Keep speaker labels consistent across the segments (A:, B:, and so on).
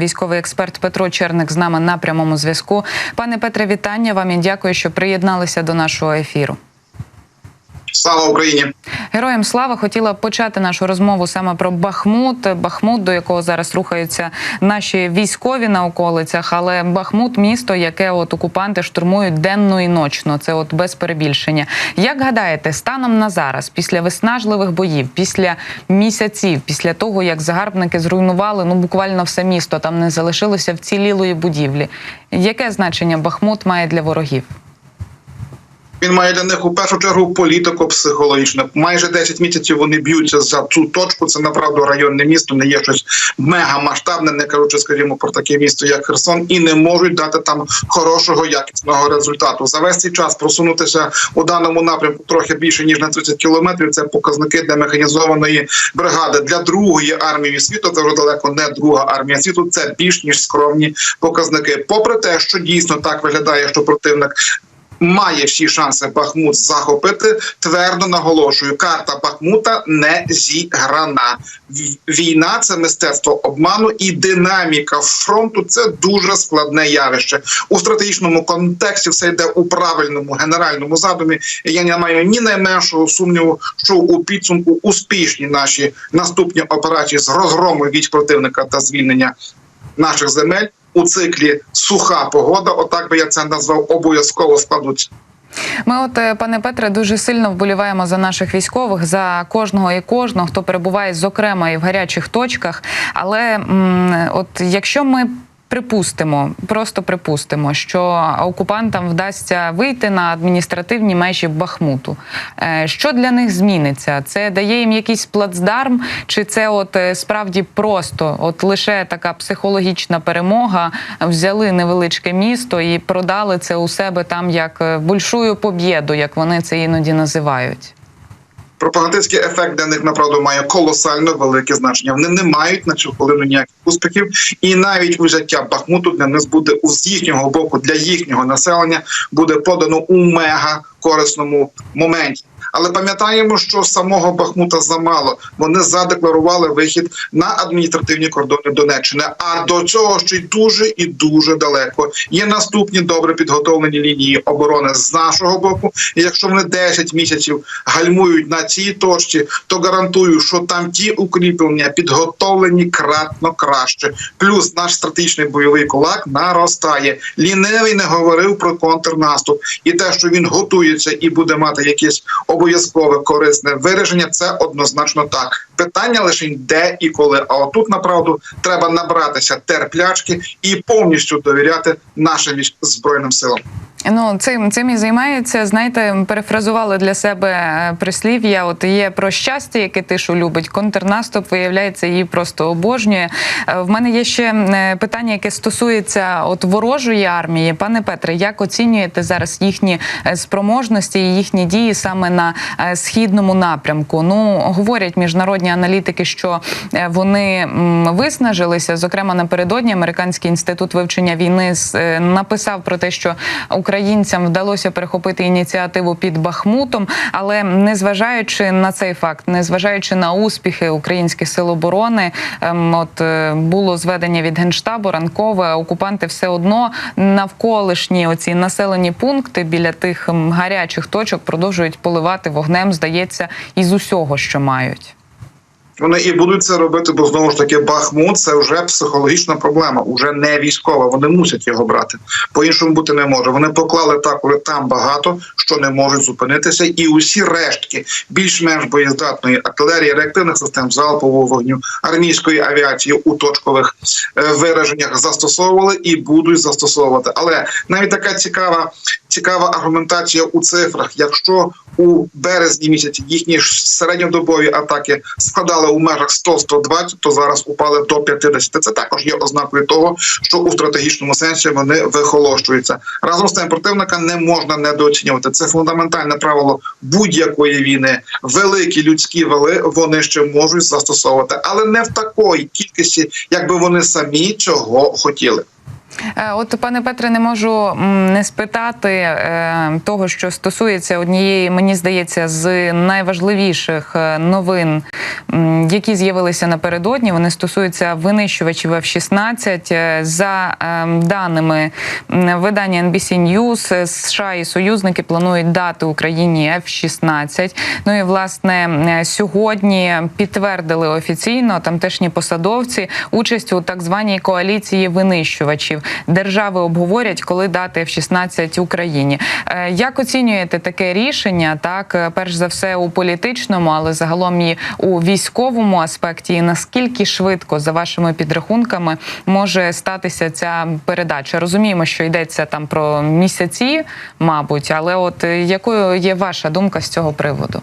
A: Військовий експерт Петро Черник з нами на прямому зв'язку. Пане Петре, вітання вам і дякую, що приєдналися до нашого ефіру.
B: Слава Україні!
A: Героям слава хотіла почати нашу розмову саме про Бахмут. Бахмут, до якого зараз рухаються наші військові на околицях. Але Бахмут місто, яке от окупанти штурмують денно і ночно. Це от без перебільшення. Як гадаєте, станом на зараз, після виснажливих боїв, після місяців, після того як загарбники зруйнували ну буквально все місто, там не залишилося вцілілої будівлі. Яке значення Бахмут має для ворогів?
B: Він має для них у першу чергу політико-психологічне. Майже 10 місяців вони б'ються за цю точку. Це направду районне місто, не є щось мегамасштабне, не кажучи, скажімо, про таке місто, як Херсон, і не можуть дати там хорошого якісного результату. За весь цей час просунутися у даному напрямку трохи більше ніж на 30 кілометрів. Це показники для механізованої бригади для другої армії світу. Це вже далеко не друга армія світу. Це більш ніж скромні показники. Попри те, що дійсно так виглядає, що противник має всі шанси Бахмут захопити. Твердо наголошую, карта Бахмута не зіграна. Війна це мистецтво обману і динаміка фронту це дуже складне явище у стратегічному контексті. Все йде у правильному генеральному задумі. Я не маю ні найменшого сумніву, що у підсумку успішні наші наступні операції з розгрому військ противника та звільнення наших земель у циклі суха погода, отак би я це назвав, обов'язково складуть.
A: Ми, от е, пане Петре, дуже сильно вболіваємо за наших військових, за кожного і кожного, хто перебуває зокрема і в гарячих точках. Але м, от якщо ми Припустимо, просто припустимо, що окупантам вдасться вийти на адміністративні межі Бахмуту. Е, Що для них зміниться? Це дає їм якийсь плацдарм, чи це от е, справді просто от лише така психологічна перемога? Взяли невеличке місто і продали це у себе там як е, большую побєду, як вони це іноді називають.
B: Пропагандистський ефект для них направду має колосально велике значення. Вони не мають на цю хвилину ніяких успіхів, і навіть взяття Бахмуту для них буде з їхнього боку для їхнього населення буде подано у мега корисному моменті. Але пам'ятаємо, що самого Бахмута замало. Вони задекларували вихід на адміністративні кордони Донеччини. А до цього ще й дуже і дуже далеко. Є наступні добре підготовлені лінії оборони з нашого боку. І якщо вони 10 місяців гальмують на цій точці, то гарантую, що там ті укріплення підготовлені кратно краще. Плюс наш стратегічний бойовий кулак наростає. Ліневий не говорив про контрнаступ, і те, що він готується і буде мати якісь обов'язкове корисне вираження, це однозначно так. Питання лише де і коли. А отут направду треба набратися терплячки і повністю довіряти нашим збройним силам.
A: Ну, цим цим і займається. Знаєте, перефразували для себе е, прислів'я. От є про щастя, яке тишу любить. Контрнаступ виявляється, її просто обожнює. Е, В мене є ще е, питання, яке стосується от ворожої армії. Пане Петре, як оцінюєте зараз їхні спроможності і їхні дії саме на східному напрямку? Ну говорять міжнародні аналітики, що вони виснажилися. Зокрема, напередодні американський інститут вивчення війни написав про те, що українцям вдалося перехопити ініціативу під Бахмутом, але незважаючи на цей факт, незважаючи на успіхи українських сил оборони, ем, от е, було зведення від генштабу ранкове. Окупанти все одно навколишні оці населені пункти біля тих гарячих точок продовжують поливати вогнем. Здається, із усього, що мають.
B: Вони і будуть це робити, бо знову ж таки Бахмут це вже психологічна проблема, вже не військова. Вони мусять його брати. По іншому бути не може. Вони поклали так, також там багато, що не можуть зупинитися, і усі рештки більш-менш боєздатної артилерії, реактивних систем залпового вогню, армійської авіації у точкових е, вираженнях застосовували і будуть застосовувати. Але навіть така цікава, цікава аргументація у цифрах, якщо у березні місяці їхні середньодобові атаки складали у межах 100-120, то зараз упали до 50. Це також є ознакою того, що у стратегічному сенсі вони вихолощуються. Разом з тим противника не можна недооцінювати. Це фундаментальне правило будь-якої війни. Великі людські вали вони ще можуть застосовувати, але не в такої кількості, якби вони самі цього хотіли.
A: Е, От, пане Петре, не можу не спитати е, того, що стосується однієї, мені здається, з найважливіших е, новин, які з'явилися напередодні. Вони стосуються винищувачів F-16. Е, За е, даними видання NBC News, США і союзники планують дати Україні F-16. Ну і власне сьогодні підтвердили офіційно тамтешні посадовці участь у так званій коаліції винищувачів. Держави обговорять, коли дати F-16 Україні. Е, Як оцінюєте таке рішення? Так, е, перш за все у політичному, але загалом і у військовому аспекті, і наскільки швидко за вашими підрахунками може статися ця передача? Розуміємо, що йдеться там про місяці, мабуть, але от е, якою є ваша думка з цього приводу?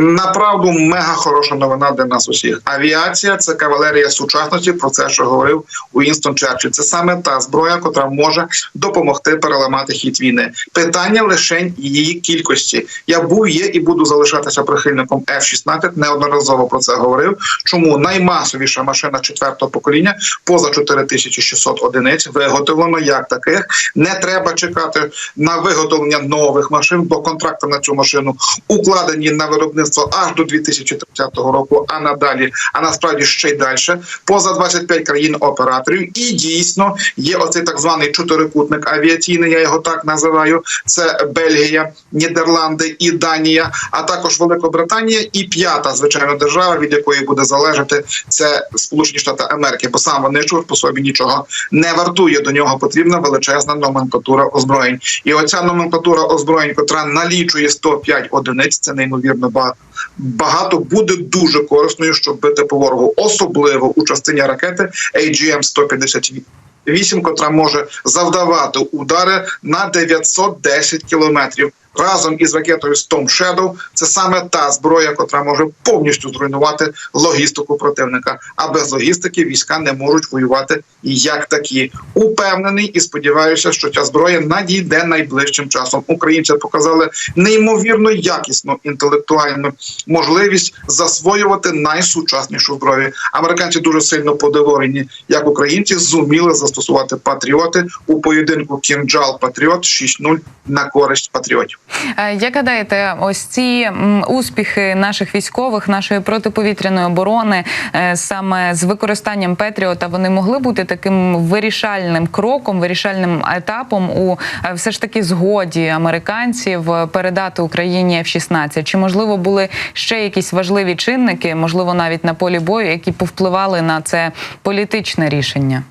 B: Направду мега хороша новина для нас усіх. Авіація це кавалерія сучасності. Про це що говорив Уінстон Черчилль. Це саме та зброя, котра може допомогти переламати хід війни. Питання лише її кількості. Я був, є і буду залишатися прихильником F-16, Неодноразово про це говорив. Чому наймасовіша машина четвертого покоління поза 4600 одиниць виготовлено як таких. Не треба чекати на виготовлення нових машин, бо контракти на цю машину укладені на виробництво аж до 2030 року, а надалі, а насправді ще й далі. Поза 25 країн операторів. І дійсно є оцей так званий чотирикутник авіаційний. Я його так називаю. Це Бельгія, Нідерланди і Данія, а також Великобританія і п'ята, звичайно, держава, від якої буде залежати це Сполучені Штати Америки, бо сам винищувач по собі нічого не вартує. До нього потрібна величезна номенклатура озброєнь. І оця номенклатура озброєнь, котра налічує 105 одиниць, це неймовірно багато. Багато буде дуже корисною, щоб бити по ворогу, особливо у частині ракети AGM-158. Вісім, котра може завдавати удари на 910 кілометрів разом із ракетою Storm Shadow. Це саме та зброя, котра може повністю зруйнувати логістику противника. А без логістики війська не можуть воювати як такі. Упевнений і сподіваюся, що ця зброя надійде найближчим часом. Українці показали неймовірно якісну інтелектуальну можливість засвоювати найсучаснішу зброю. Американці дуже сильно подивовані, як українці зуміли застосувати патріоти у поєдинку Кінджал Патріот 6-0 на користь патріотів.
A: Е, Як гадаєте, ось ці успіхи наших військових, нашої протиповітряної оборони е, саме з використанням Петріота, вони могли бути таким вирішальним кроком, вирішальним етапом у е, все ж таки згоді американців передати Україні F-16? Чи можливо були ще якісь важливі чинники, можливо, навіть на полі бою, які повпливали на це політичне рішення?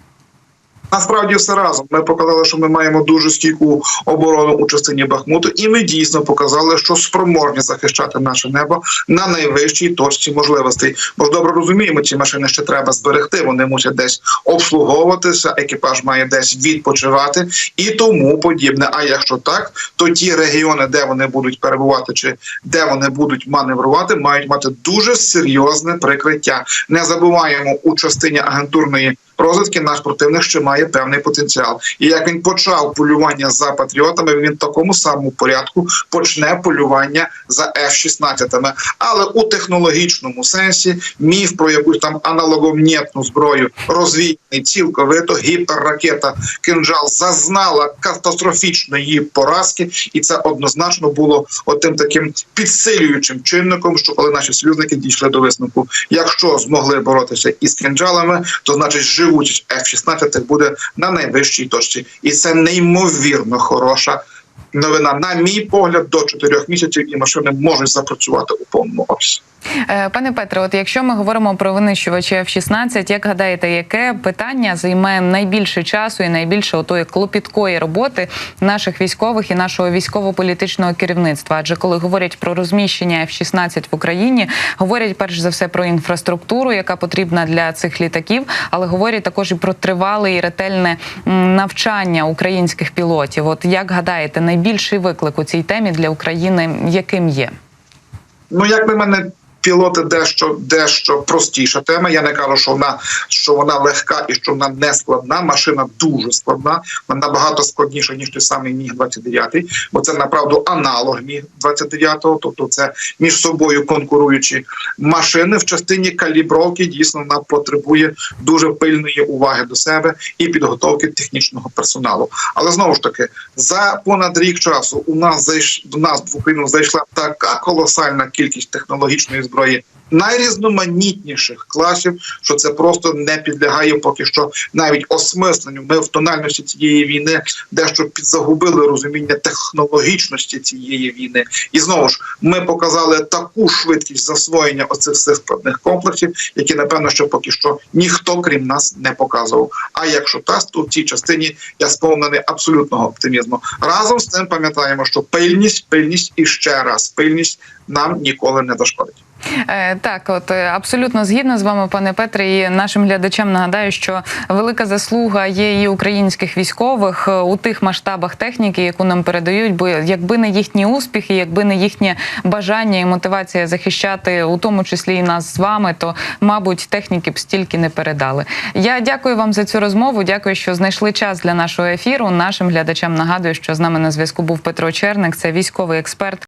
B: Насправді все разом. Ми показали, що ми маємо дуже стійку оборону у частині Бахмуту, і ми дійсно показали, що спроможні захищати наше небо на найвищій точці можливостей. Бо ж добре розуміємо, ці машини ще треба зберегти. Вони мусять десь обслуговуватися, екіпаж має десь відпочивати і тому подібне. А якщо так, то ті регіони, де вони будуть перебувати, чи де вони будуть маневрувати, мають мати дуже серйозне прикриття. Не забуваємо у частині агентурної розвитки наш противник ще має певний потенціал. І як він почав полювання за патріотами, він в такому самому порядку почне полювання за F-16. Але у технологічному сенсі міф про якусь там аналоговнєтну зброю розвіяний цілковито гіперракета кинжал зазнала катастрофічної поразки, і це однозначно було отим таким підсилюючим чинником, що коли наші союзники дійшли до висновку, якщо змогли боротися із кинджалами, то значить живучість F-16 буде на найвищій точці, і це неймовірно хороша новина. На мій погляд, до 4 місяців і машини можуть запрацювати у повному обсязі.
A: Е, Пане Петре, от якщо ми говоримо про винищувачі F-16, як гадаєте, яке питання займе найбільше часу і найбільше отої клопіткої роботи наших військових і нашого військово-політичного керівництва? Адже коли говорять про розміщення F-16 в Україні, говорять перш за все про інфраструктуру, яка потрібна для цих літаків, але говорять також і про тривале і ретельне навчання українських пілотів. От як гадаєте, найбільший виклик у цій темі для України яким є?
B: Ну, як на мене, Пілоти дещо дещо простіша тема. Я не кажу, що вона що вона легка і що вона не складна. Машина дуже складна, вона набагато складніша ніж той самий міг 29 бо це направду аналог міг 29 тобто це між собою конкуруючі машини в частині калібровки. Дійсно, вона потребує дуже пильної уваги до себе і підготовки технічного персоналу. Але знову ж таки, за понад рік часу у нас зайш до нас в Україну зайшла така колосальна кількість технологічної зброї. Найрізноманітніших класів, що це просто не підлягає поки що навіть осмисленню. Ми в тональності цієї війни дещо підзагубили розуміння технологічності цієї війни, і знову ж ми показали таку швидкість засвоєння оцих всіх складних комплексів, які напевно що поки що ніхто крім нас не показував. А якщо так, то в цій частині я сповнений абсолютного оптимізму. Разом з цим пам'ятаємо, що пильність, пильність і ще раз пильність нам ніколи не зашкодить.
A: Е, Так, от е, абсолютно згідна з вами, пане Петре, і нашим глядачам нагадаю, що велика заслуга є і українських військових е, у тих масштабах техніки, яку нам передають. Бо якби не їхні успіхи, якби не їхнє бажання і мотивація захищати, у тому числі і нас з вами, то мабуть техніки б стільки не передали. Я дякую вам за цю розмову. Дякую, що знайшли час для нашого ефіру. Нашим глядачам нагадую, що з нами на зв'язку був Петро Черник, це військовий експерт.